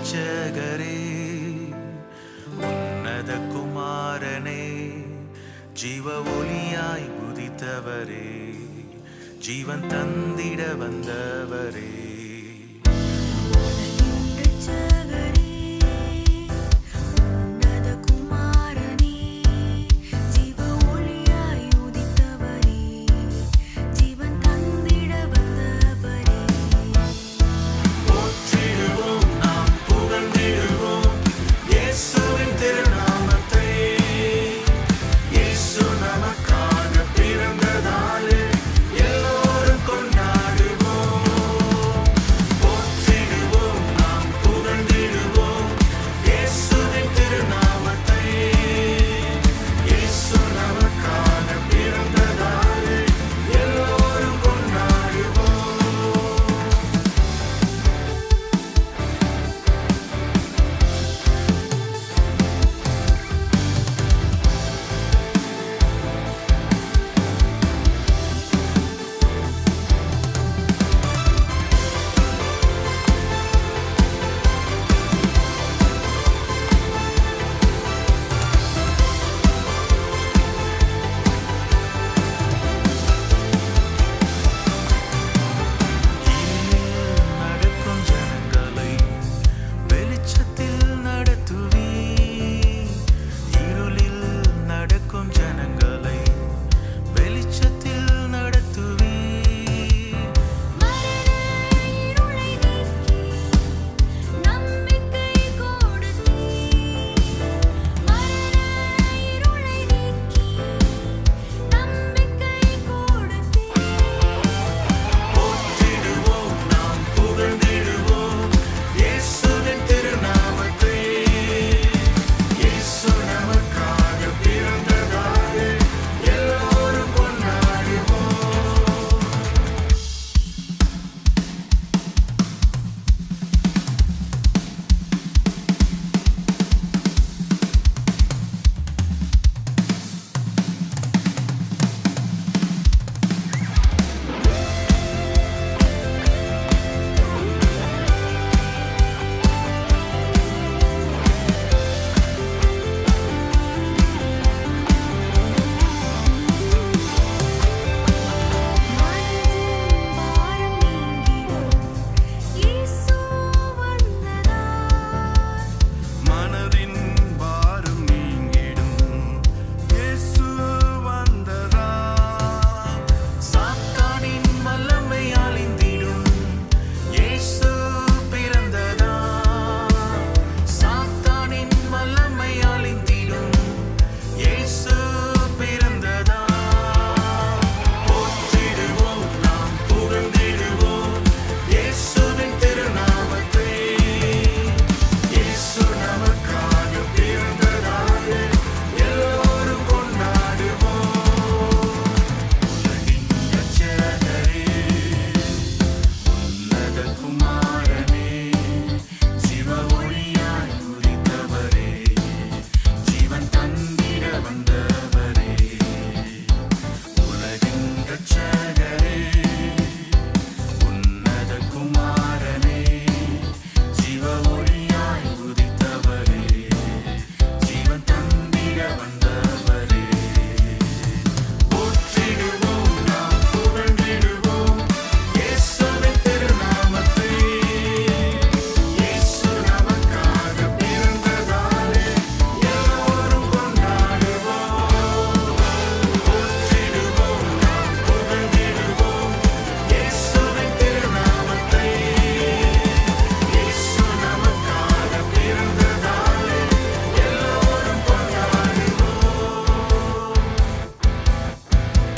இரட்சகரே உன்னத குமாரனே ஜீவ ஒளியாய் குதித்தவரே ஜீவன் தந்திட வந்தவரே.